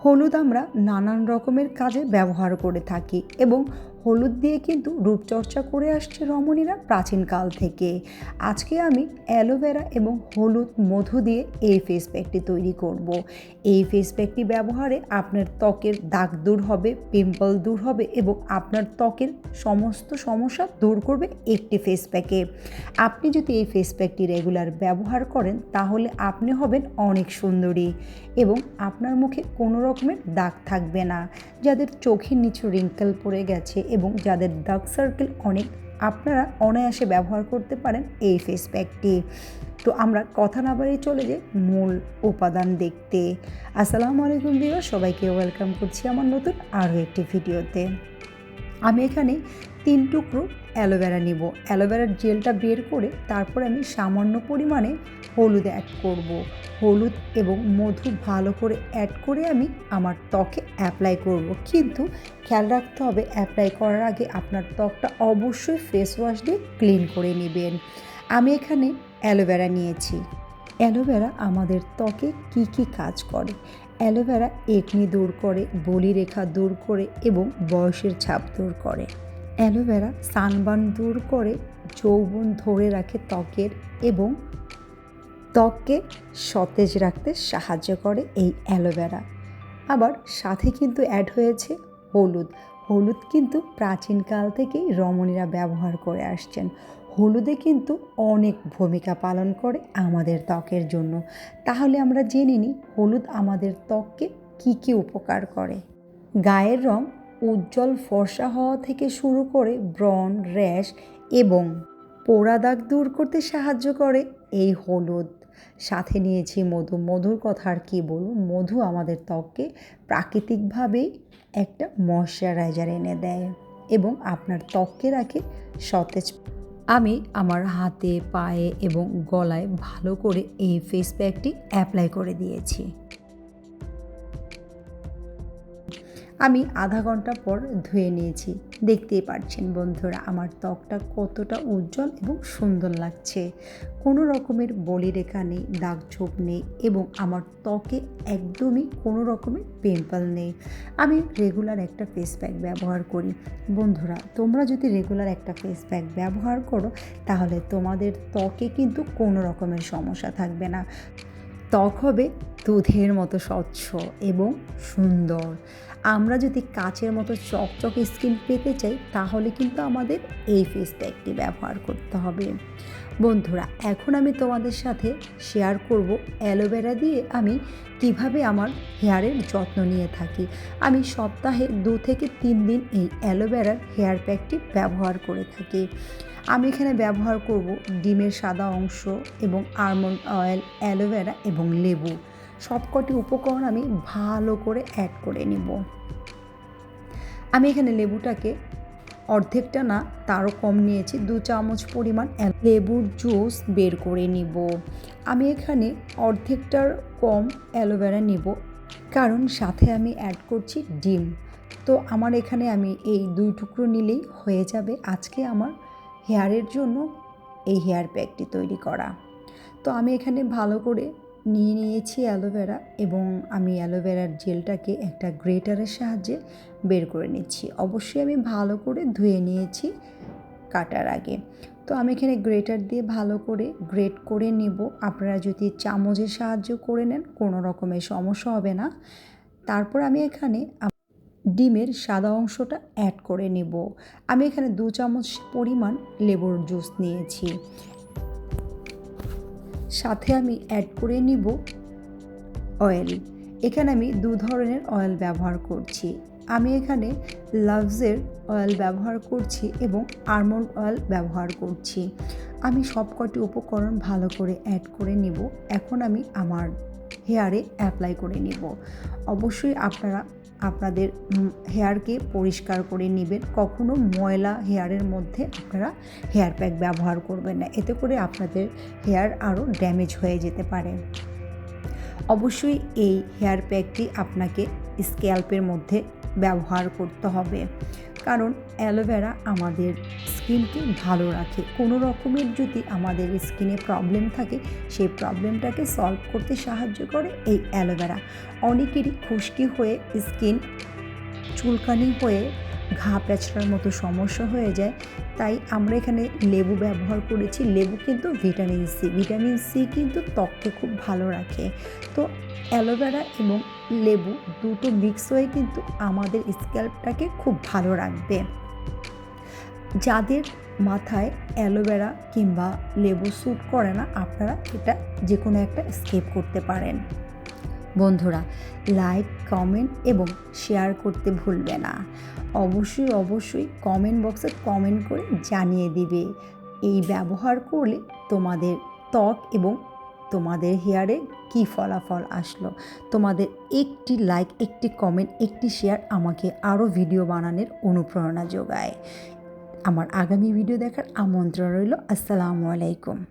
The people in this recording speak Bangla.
হলুদ আমরা নানান রকমের কাজে ব্যবহার করে থাকি এবং হলুদ দিয়ে কিন্তু রূপচর্চা করে আসছে রমণীরা প্রাচীনকাল থেকে। আজকে আমি অ্যালোভেরা এবং হলুদ মধু দিয়ে এই ফেস প্যাকটি তৈরি করব। এই ফেস প্যাকটি ব্যবহারে আপনার ত্বকের দাগ দূর হবে পিম্পল দূর হবে এবং আপনার ত্বকের সমস্ত সমস্যা দূর করবে একটি ফেস প্যাকে আপনি যদি এই ফেস প্যাকটি রেগুলার ব্যবহার করেন, তাহলে আপনি হবেন অনেক সুন্দরী এবং আপনার মুখে কোনো রকমের দাগ থাকবে না। যাদের চোখের নিচু রিঙ্কেল পড়ে গেছে এবং যাদের ডার্ক সার্কেল অনেক, আপনারা অনায়াসে ব্যবহার করতে পারেন এই ফেস প্যাকটি তো আমরা কথা না বাড়িয়ে চলে যাই মূল উপাদান দেখতে। আসসালামু আলাইকুম বিও সবাইকে ওয়েলকাম করছি আমার নতুন আরও একটি ভিডিওতে আমি এখানে তিন টুকরো অ্যালোভেরা নিব অ্যালোভেরার জেলটা বের করে তারপর আমি সামান্য পরিমাণে হলুদ অ্যাড করব। হলুদ এবং মধু ভালো করে অ্যাড করে আমি আমার ত্বকে অ্যাপ্লাই করব। কিন্তু খেয়াল রাখতে হবে অ্যাপ্লাই করার আগে আপনার ত্বকটা অবশ্যই ফেস ওয়াশ দিয়ে ক্লিন করে নেবেন আমি এখানে অ্যালোভেরা নিয়েছি অ্যালোভেরা আমাদের ত্বকে কি কি কাজ করে অ্যালোভেরা একনি দূর করে, বলিরেখা দূর করে এবং বয়সের ছাপ দূর করে। অ্যালোভেরা সানবার্ন দূর করে, যৌবন ধরে রাখে ত্বকের এবং ত্বককে সতেজ রাখতে সাহায্য করে এই অ্যালোভেরা। আবার সাথে কিন্তু অ্যাড হয়েছে হলুদ। হলুদ কিন্তু প্রাচীনকাল থেকেই রমণীরা ব্যবহার করে আসছেন। হলুদে কিন্তু অনেক ভূমিকা পালন করে আমাদের ত্বকের জন্য। তাহলে আমরা জেনে নিই হলুদ আমাদের ত্বককে কী কী উপকার করে। গায়ের রং উজ্জ্বল ফর্সা হওয়া থেকে শুরু করে ব্রণ, র্যাশ এবং পোড়া দাগ দূর করতে সাহায্য করে এই হলুদ। সাথে নিয়েছি মধু। মধুর কথা আর কী বলুন মধু আমাদের ত্বককে প্রাকৃতিকভাবেই একটা ময়শ্চারাইজার এনে দেয় এবং আপনার ত্বককে রাখে সতেজ আমি আমার হাতে পায়ে এবং গলায় ভালো করে এই ফেস প্যাকটি অ্যাপ্লাই করে দিয়েছি। আমি আধা ঘণ্টা পর ধুয়ে নিয়েছি। দেখতেই পাচ্ছেন বন্ধুরা, আমার ত্বকটা কতটা উজ্জ্বল এবং সুন্দর লাগছে। কোনো রকমের বলিরেখা নেই দাগ ছোপ নেই এবং আমার ত্বকে একদমই কোনো রকমের পিম্পল নেই। আমি রেগুলার একটা ফেস প্যাক ব্যবহার করি। বন্ধুরা, তোমরা যদি রেগুলার একটা ফেস প্যাক ব্যবহার করো, তাহলে তোমাদের ত্বকে কিন্তু কোনো রকমের সমস্যা থাকবে না। ত্বক হবে দুধের মতো স্বচ্ছ এবং সুন্দর। আমরা যদি কাচের মতো চকচকে স্কিন পেতে চাই, তাহলে কিন্তু আমাদের এই ফেস প্যাকটি ব্যবহার করতে হবে। বন্ধুরা, এখন আমি তোমাদের সাথে শেয়ার করব অ্যালোভেরা দিয়ে আমি কীভাবে আমার হেয়ারের যত্ন নিয়ে থাকি। আমি সপ্তাহে দু থেকে তিন দিন এই অ্যালোভেরার হেয়ার প্যাকটি ব্যবহার করে থাকি। আমি এখানে ব্যবহার করব ডিমের সাদা অংশ এবং আলমন্ড অয়েল অ্যালোভেরা এবং লেবু। সবকটি উপকরণ আমি ভালো করে অ্যাড করে নেব। আমি এখানে লেবুটাকে অর্ধেকটা না, তারও কম নিয়েছি। দু চামচ পরিমাণ লেবুর জুস বের করে নিব। আমি এখানে অর্ধেকটার কম অ্যালোভেরা নিব, কারণ সাথে আমি অ্যাড করছি ডিম। তো আমার এখানে আমি এই দুই টুকরো নিলেই হয়ে যাবে। আজকে আমার হেয়ারের জন্য এই হেয়ার প্যাকটি তৈরি করা। তো আমি এখানে ভালো করে নিয়ে নিয়েছি অ্যালোভেরা এবং আমি অ্যালোভেরার জেলটাকে একটা গ্রেটারের সাহায্যে বের করে নিচ্ছি। অবশ্যই আমি ভালো করে ধুয়ে নিয়েছি কাটার আগে। তো আমি এখানে গ্রেটার দিয়ে ভালো করে গ্রেট করে নেব। আপনারা যদি চামচের সাহায্য করে নেন, কোনো রকমের সমস্যা হবে না। তারপর আমি এখানে ডিমের সাদা অংশটা অ্যাড করে নেব। আমি এখানে দু চামচ পরিমাণ লেবুর জুস নিয়েছি। সাথে আমি অ্যাড করে নিব অয়েল এখানে আমি দু ধরনের অয়েল ব্যবহার করছি। আমি এখানে লাভসের অয়েল ব্যবহার করছি এবং আলমন্ড অয়েল ব্যবহার করছি। আমি সবকটি উপকরণ ভালো করে অ্যাড করে নিব। এখন আমি আমার হেয়ারে অ্যাপ্লাই করে নিব। অবশ্যই আপনারা আপনাদের হেয়ারকে পরিষ্কার করে নেবেন। কখনো ময়লা হেয়ারের মধ্যে আপনারা হেয়ার প্যাক ব্যবহার করবেন না। এতে করে আপনাদের হেয়ার আরও ড্যামেজ হয়ে যেতে পারে। অবশ্যই এই হেয়ার প্যাকটি আপনাকে স্ক্যাল্পের মধ্যে ব্যবহার করতে হবে। কারণ অ্যালোভেরা আমাদের স্কিনকে ভালো রাখে। কোনো রকমের যদি আমাদের স্কিনে প্রবলেম থাকে, সেই প্রবলেমটাকে সলভ করতে সাহায্য করে এই অ্যালোভেরা। অনেকেরই খুশকি হয়ে স্কিন চুলকানি হয়ে ঘা প্যাচড়ার মতো সমস্যা হয়ে যায়, তাই আমরা এখানে লেবু ব্যবহার করেছি। লেবু কিন্তু ভিটামিন সি ভিটামিন সি কিন্তু ত্বককে খুব ভালো রাখে। তো অ্যালোভেরা এবং লেবু দুটো মিক্স হয়ে কিন্তু আমাদের স্ক্যাল্পটাকে খুব ভালো রাখবে। যাদের মাথায় অ্যালোভেরা কিংবা লেবু স্যুট করে না, আপনারা এটা যে কোনো একটা স্কেপ করতে পারেন। বন্ধুরা লাইক কমেন্ট এবং শেয়ার করতে ভুলবে না। অবশ্যই অবশ্যই কমেন্ট বক্সে কমেন্ট করে জানিয়ে দিবে। এই ব্যবহার করলে তোমাদের ত্বক এবং তোমাদের হেয়ারে কী ফলাফল আসলো? তোমাদের একটি লাইক একটি কমেন্ট একটি শেয়ার আমাকে আরও ভিডিও বানানোর অনুপ্রেরণা যোগায়। আমার আগামী ভিডিও দেখার আমন্ত্রণ রইল। আসসালামু আলাইকুম।